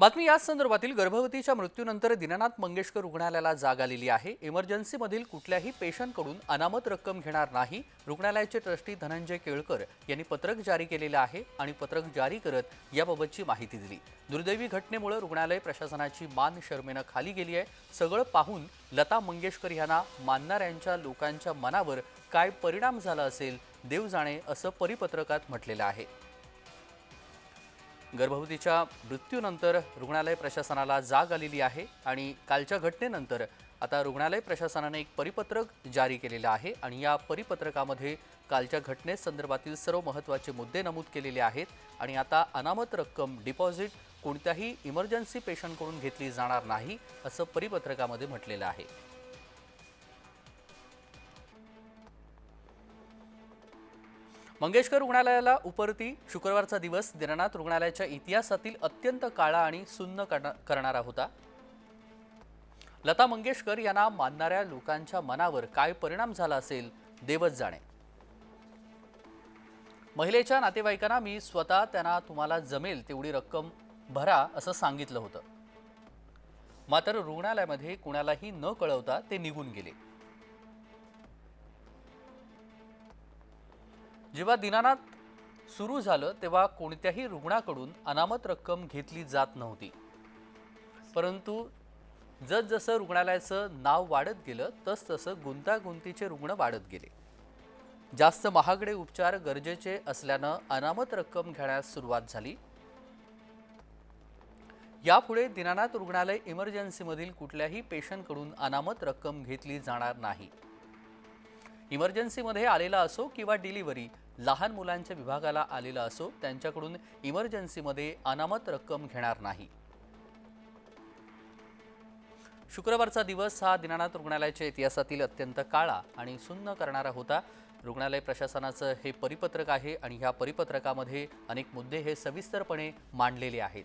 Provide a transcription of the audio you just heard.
बातमी याच संदर्भातील गर्भवतीच्या मृत्यूनंतर दीनानाथ मंगेशकर रुग्णालयाला जाग आलेली आहे. इमर्जन्सीमधील कुठल्याही पेशंटकडून अनामत रक्कम घेणार नाही. रुग्णालयाचे ट्रस्टी धनंजय केळकर यांनी पत्रक जारी केलेलं आहे आणि पत्रक जारी करत याबाबतची माहिती दिली. दुर्दैवी घटनेमुळे रुग्णालय प्रशासनाची मान शर्मेनं खाली गेली आहे. सगळं पाहून लता मंगेशकर यांना मानणाऱ्यांच्या लोकांच्या मनावर काय परिणाम झाला असेल देव जाणे असं परिपत्रकात म्हटलेलं आहे. गर्भवतीच्या मृत्यूनंतर रुग्णालय प्रशासनाला जाग आलेली आहे आणि कालच्या घटनेनंतर आता रुग्णालय प्रशासनाने एक परिपत्रक जारी केलेलं आहे आणि या परिपत्रकामध्ये कालच्या घटनेसंदर्भातील सर्व महत्त्वाचे मुद्दे नमूद केलेले आहेत आणि आता अनामत रक्कम डिपॉझिट कोणत्याही इमर्जन्सी पेशंटकडून घेतली जाणार नाही असं परिपत्रकामध्ये म्हटलेलं आहे. मंगेशकर रुग्णालयाला उपरती शुक्रवारचा दिवस दिनानाथ रुग्णालयाच्या इतिहासातील अत्यंत काळा आणि सुन्न करणारा होता. लता मंगेशकर यांना मानणाऱ्या लोकांच्या मनावर काय परिणाम झाला असेल देवच जाणे. महिलेच्या नातेवाईकांना मी स्वतः त्यांना तुम्हाला जमेल तेवढी रक्कम भरा असं सांगितलं होतं. मात्र रुग्णालयामध्ये कुणालाही न कळवता ते निघून गेले. जेव्हा दिनानाथ सुरू झालं तेव्हा कोणत्याही रुग्णाकडून अनामत रक्कम घेतली जात नव्हती. परंतु जसजसं रुग्णालयाचं नाव वाढत गेलं तसतसं गुंतागुंतीचे रुग्ण वाढत गेले. जास्त महागडे उपचार गरजेचे असल्यानं अनामत रक्कम घेण्यास सुरुवात झाली. यापुढे दिनानाथ रुग्णालय इमर्जन्सीमधील कुठल्याही पेशंटकडून अनामत रक्कम घेतली जाणार नाही. इमर्जन्सीमध्ये आलेला असो किंवा डिलिव्हरी लहान मुलांच्या विभागाला आलेला असो त्यांच्याकडून इमर्जन्सीमध्ये अनामत रक्कम घेणार नाही. शुक्रवारचा दिवस हा दिनानाथ रुग्णालयाच्या इतिहासातील अत्यंत काळा आणि सुन्न करणारा होता. रुग्णालय प्रशासनाचं हे परिपत्रक आहे आणि ह्या परिपत्रकामध्ये अनेक मुद्दे हे सविस्तरपणे मांडलेले आहेत.